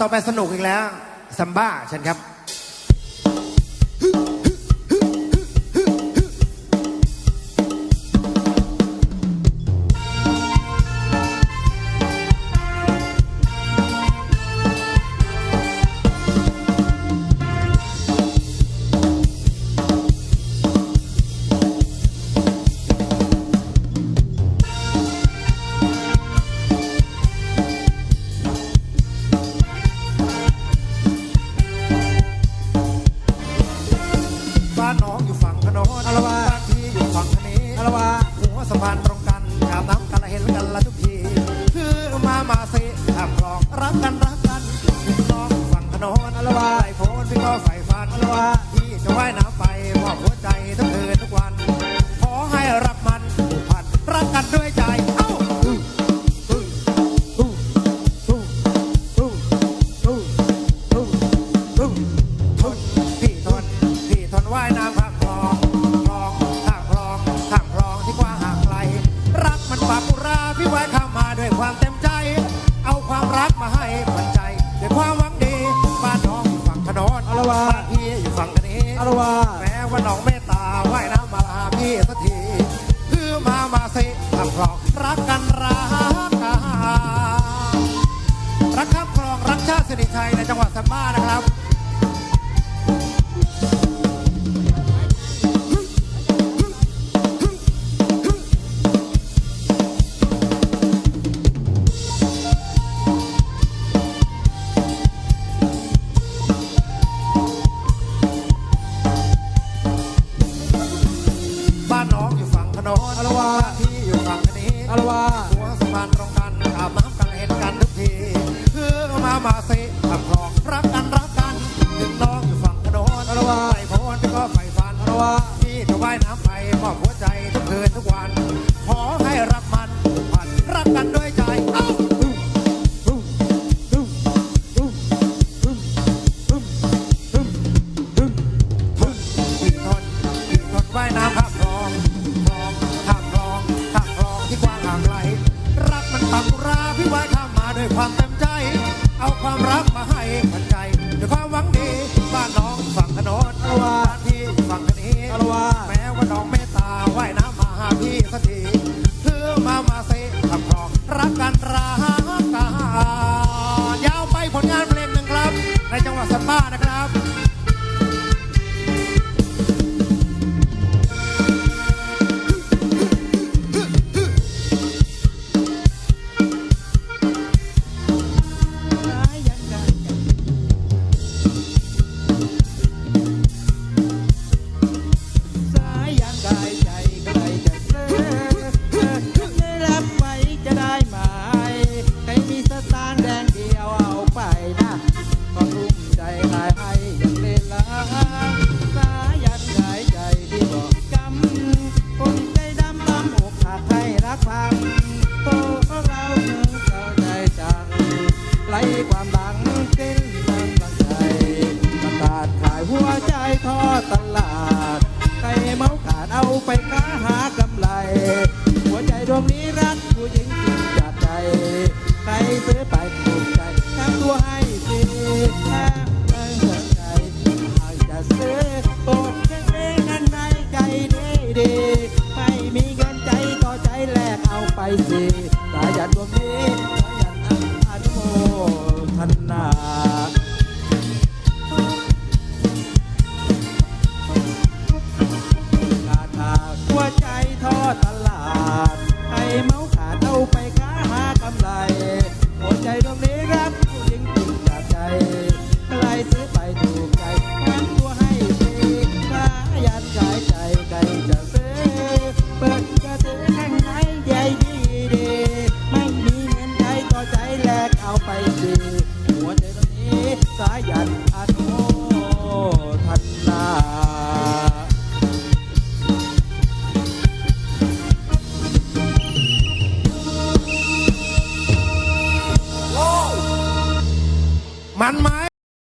ต่อไปสนุกอีกแล้วซัมบ้าเชิญครับ น้องอยู่ฝั่งขนนอะไรวะบ้านพี่อยู่ฝั่งคะนี้อะไรวะหัวสะพานตรงกันอาบน้ำกันเห็นกันละทุกที คือมามาสิข้ามคลองรักกันรักกันพี่น้องฝั่งขนนอะไรวะไอโพนพี่ก็ใฝ่ฝันอะไรวะพี่จะว่ายน้ำไปมอบหัวใจทั้งคืนทุกวัน ขอให้รักมันผูกพันรักกันด้วยใจเอ้าทนพี่ทนพี่ทนว่ายน้ำ ว่ายน้ำมาลาพี่สักทีคือมามาสิทำคลองรักกันรักกันรักข้ามคลองรักชาติสิริชัยในจังหวัดสัมมานะครับ มามาสิขับคลองรักกันรักกันถึงน้องอยู่ฝั่งถนนอะไรวะไปโพนก็ไฟฟันอะไรวะพี่จะว่ายน้ำไปมอบหัวใจทุกคืนทุกวัน ขอให้รักมันผันรักกันด้วยใจเอ้าว่ายน้ำข้ามคลองคลองข้ามคลองข้ามคลองที่กว้างห่างไกลรักมันปักอุราพี่ว่ายข้ามมาด้วยความเต็มใจเอา ความรักมาให้พันใจด้วยความหวังดีบ้านน้องฝั่งถนนอะไรวะบ้านพี่อยู่ฝั่งคะนี้อะไรวะแม้ว่าน้องเมตตาว่ายน้ำมาหาพี่สักทีคือมามาเซขับคลองรักกันรักกันยาวไปผลงานเพลงหนึ่งครับ ในจังหวัดสัมมานะครับ เล่นลา I fazer